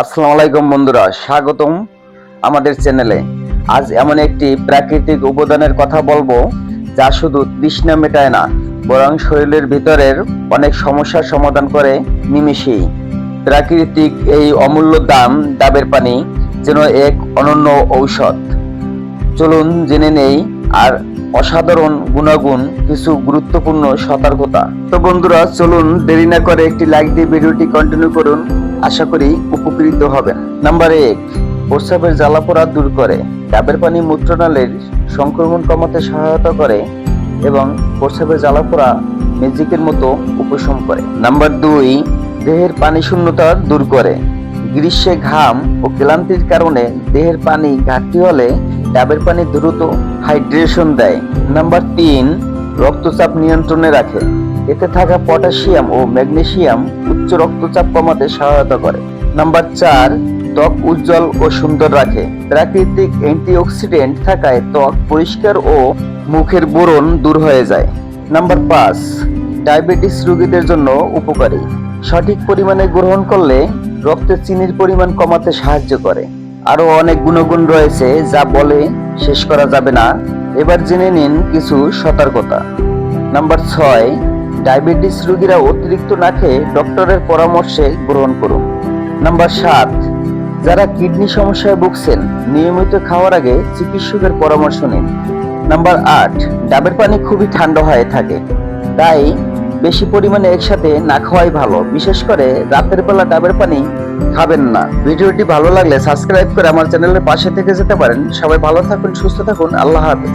আসসালামু আলাইকুম বন্ধুরা, স্বাগতম আমাদের চ্যানেলে। আজ এমন একটি প্রাকৃতিক উপাদানের কথা বলব যা শুধু তৃষ্ণা মেটায় না, বরং শরীরের ভিতরের অনেক সমস্যার সমাধান করে নিমিষেই। প্রাকৃতিক এই অমূল্য দাম, ডাবের পানি যেন এক অনন্য ঔষধ। চলুন জেনে নেই আর অসাধারণ গুণাগুণ, কিছু গুরুত্বপূর্ণ সতর্কতা। তো বন্ধুরা, চলুন দেরি না করে একটি লাইক দিয়ে ভিডিওটি কন্টিনিউ করুন। আশা করি উপকৃত হবেন। নাম্বার এক প্রস্রাবের জ্বালাপোড়া দূর করে। ডাবের পানি মূত্রনালীর সংক্রমণ কমাতে সহায়তা করে এবং প্রস্রাবের জ্বালাপোড়া ম্যাজিকের মতো উপশম করে। নাম্বার দুই, দেহের পানি শূন্যতা দূর করে। গ্রীষ্মে ঘাম ও ক্লান্তির কারণে দেহের পানি ঘাটতি হলে ডাবের পানি দ্রুত হাইড্রেশন দেয়। নাম্বার তিন, রক্তচাপ নিয়ন্ত্রণে রাখে। এতে থাকা পটাশিয়াম ও ম্যাগনেসিয়াম উচ্চ রক্তচাপ কমাতে সহায়তা করে। নাম্বার চার, ত্বক উজ্জ্বল ও সুন্দর রাখে। প্রাকৃতিক অ্যান্টিঅক্সিডেন্ট থাকায় ত্বক পরিষ্কার ও মুখের বোরন দূর হয়ে যায়। নাম্বার পাঁচ, ডায়াবেটিস রোগীদের জন্য উপকারী। সঠিক পরিমাণে গ্রহণ করলে রক্তে চিনির পরিমাণ কমাতে সাহায্য করে। আরও অনেক গুণগুণ রয়েছে যা বলে শেষ করা যাবে না। এবার জেনে নিন কিছু সতর্কতা। নাম্বার ছয়, ডায়াবেটিস রোগীরা অতিরিক্ত না খেয়ে ডক্টরের পরামর্শে গ্রহণ করুন। নাম্বার সাত, যারা কিডনি সমস্যায় ভুগছেন, নিয়মিত খাওয়ার আগে চিকিৎসকের পরামর্শ নিন। নাম্বার আট, ডাবের পানি খুবই ঠান্ডা হয়ে থাকে, তাই বেশি পরিমাণে একসাথে না খাওয়াই ভালো। বিশেষ করে রাতের বেলা ডাবের পানি খাবেন না। ভিডিওটি ভালো লাগলে সাবস্ক্রাইব করে আমার চ্যানেলের পাশে থেকে যেতে পারেন। সবাই ভালো থাকুন, সুস্থ থাকুন। আল্লাহ হাফেজ।